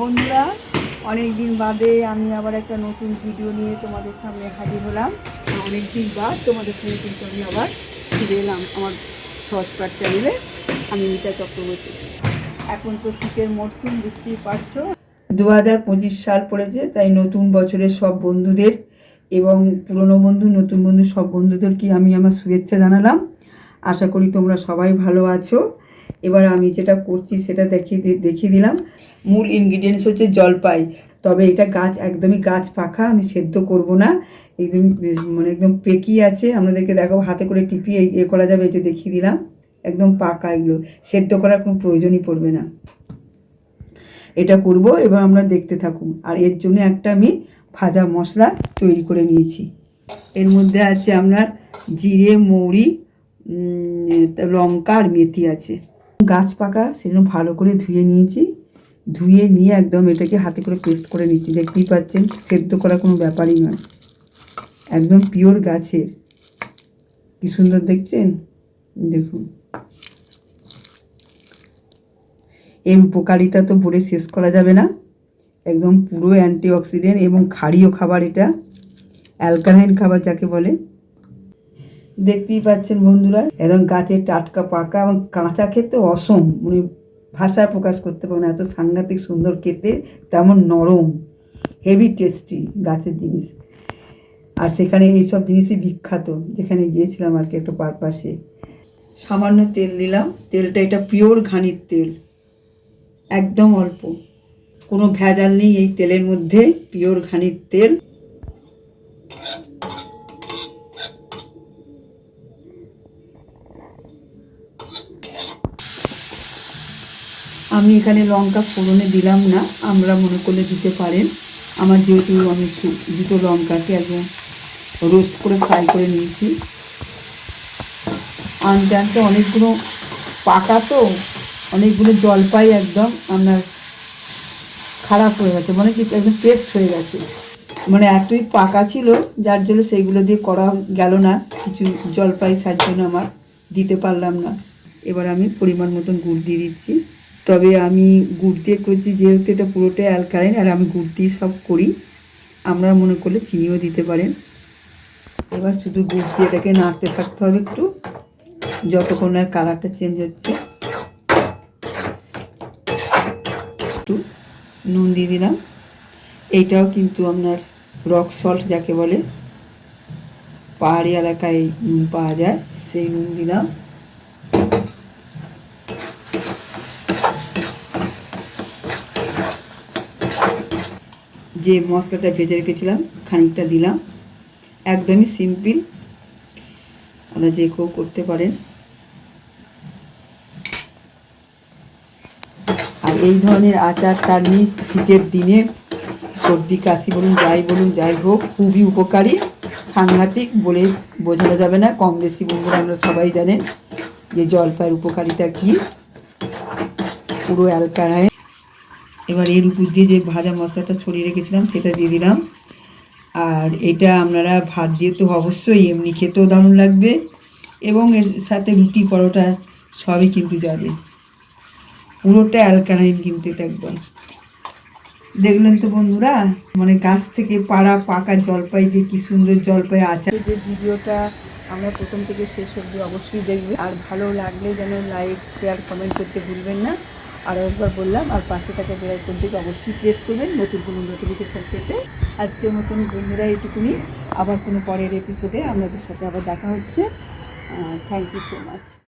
বন্ধুরা অনেক দিন বাদে আমি আবার একটা নতুন ভিডিও নিয়ে তোমাদের সামনে হাজির হলাম। অনেক দিন বাদ তোমাদের সঙ্গে কিন্তু আমি আবার ফিরে এলাম আমার সচকার চ্যানেলে আমি মিতা চক্রবর্তী। এখন তো শীতের মরশুম বুঝতেই পারছ। দু হাজার পঁচিশ সাল পড়েছে, তাই নতুন বছরের সব বন্ধুদের এবং পুরনো বন্ধু, নতুন বন্ধু, সব বন্ধুদেরকে আমি আমার শুভেচ্ছা জানালাম। আশা করি তোমরা সবাই ভালো আছো। এবার আমি যেটা করছি সেটা দেখিয়ে দেখিয়ে দিলাম। মূল ইনগ্রিডিয়েন্টস হচ্ছে জলপাই। তবে এটা গাছ, একদমই গাছ পাখা আমি সেদ্ধ করব না। একদম মানে একদম পেকি আছে। আপনাদেরকে দেখাবো, হাতে করে টিপিয়ে এ করা যাবে এটা দেখিয়ে দিলাম। একদম পাকা এগুলো। সেদ্ধ করার কোনো প্রয়োজনই পড়বে না। এটা করব, এবার আমরা দেখতে থাকুন। আর এর জন্য একটা আমি ভাজা মশলা তৈরি করে নিয়েছি। এর মধ্যে আছে আপনার জিরে, মৌরি লঙ্কা আর মেথি আছে। গাছ পাকা, সেজন্য ভালো করে ধুয়ে নিয়েছি। ধুয়ে নিয়ে একদম এটাকে হাতে করে পেস্ট করে নিচ্ছি, দেখতেই পাচ্ছেন, সেদ্ধ করা কোনো ব্যাপারই নয়। একদম পিওর গাছের। কি সুন্দর দেখছেন? দেখুন। এর উপকারিতা তো বলে শেষ করা যাবে না। একদম পুরো অ্যান্টিঅক্সিডেন্ট এবং ক্ষারীয় খাবার এটা অ্যালকালাইন খাবার যাকে বলে। দেখতেই পাচ্ছেন বন্ধুরা, একদম গাছের টাটকা পাকা এবং কাঁচা খেতে অসম। মানে ভাষায় প্রকাশ করতে পারব না, এত সাংঘাতিক সুন্দর খেতে, তেমন নরম হেভি টেস্টি গাছের জিনিস। আর সেখানে এইসব জিনিসই বিখ্যাত, যেখানে গিয়েছিলাম আর কি একটা পারপাসে সামান্য তেল দিলাম তেলটা এটা পিওর ঘানির তেল, একদম অল্প। কোনো ভেজাল নেই এই তেলের মধ্যে পিওর ঘানির তেল। এখানে লঙ্কা ফোড়নে দিলাম না, আমরা মনে করলে দিতে পারেন। আমার যেহেতু আমি দুটো লঙ্কাকে একদম রোস্ট করে ফ্রাই করে নিয়েছি। আনতে আনতে অনেকগুলো পাকা তো, অনেকগুলো জলপাই একদম আপনার খারাপ হয়ে গেছে মানে কি একদম পেস্ট হয়ে গেছে। মানে এতই পাকা ছিল, যার জন্য সেইগুলো দিয়ে করা গেল না, কিছু জলপাই সার জন্য আমার দিতে পারলাম না। এবার আমি পরিমাণ মতন গুড় দিয়ে দিচ্ছি। তবে আমি গুড় দিয়ে করছি, যেহেতু এটা পুরোটাই অ্যালকালাইন আর আমি গুড় দিয়ে সব করি আমরা মনে করলে চিনিও দিতে পারেন। এবার শুধু গুড় দিয়ে এটাকে নাড়তে থাকতে হবে একটু, যতক্ষণ আর কালারটা চেঞ্জ হচ্ছে। একটু নুন দিয়ে দিলাম। এইটাও কিন্তু আপনার রক সল্ট যাকে বলে, পাহাড়ি এলাকায় নুন পাওয়া যায়, সেই নুন দিলাম। যে মশলাটা ভেজে রেখেছিলাম, খানিকটা দিলাম। একদমই সিম্পল আপনারা যে কেউ করতে পারেন। আর এই ধরনের আচার চাটনি শীতের দিনে সর্দি, কাশি বলুন, যাই বলুন, যাই হোক, খুবই উপকারী। সাংঘাতিক বলে বোঝানো যাবে না। কম বেশি বন্ধুরা আমরা সবাই জানেন যে জলপাইয়ের উপকারিতা কী। পুরো অ্যালকালাইন এবার এর উপর দিয়ে যে ভাজা মশলাটা ছড়িয়ে রেখেছিলাম, সেটা দিয়ে দিলাম। আর এটা আপনারা ভাত দিয়ে তো অবশ্যই, এমনি খেতেও দারুণ লাগবে। এবং এর সাথে রুটি পরোটা সবই কিন্তু যাবে। পুরোটা অ্যালকালাইন কিন্তু এটা একদম। দেখলেন তো বন্ধুরা মানে গাছ থেকে পাড়া পাকা জলপাই দিয়ে কি সুন্দর জলপাই আচার। যে ভিডিওটা আমরা প্রথম থেকে শেষ অবধি অবশ্যই দেখবে আর ভালো লাগলে যেন লাইক শেয়ার কমেন্ট করতে ভুলবেন না। আর একবার বললাম, আর পাশে থাকা বেলাইকনটিকে অবশ্যই প্রেস করবেন, নতুন কোনো নোটিফিকেশান পেতে। আজকের মতন বন্ধুরা এইটুকুনি। আবার কোনো পরের এপিসোডে আপনাদের সাথে আবার দেখা হচ্ছে। Thank you so much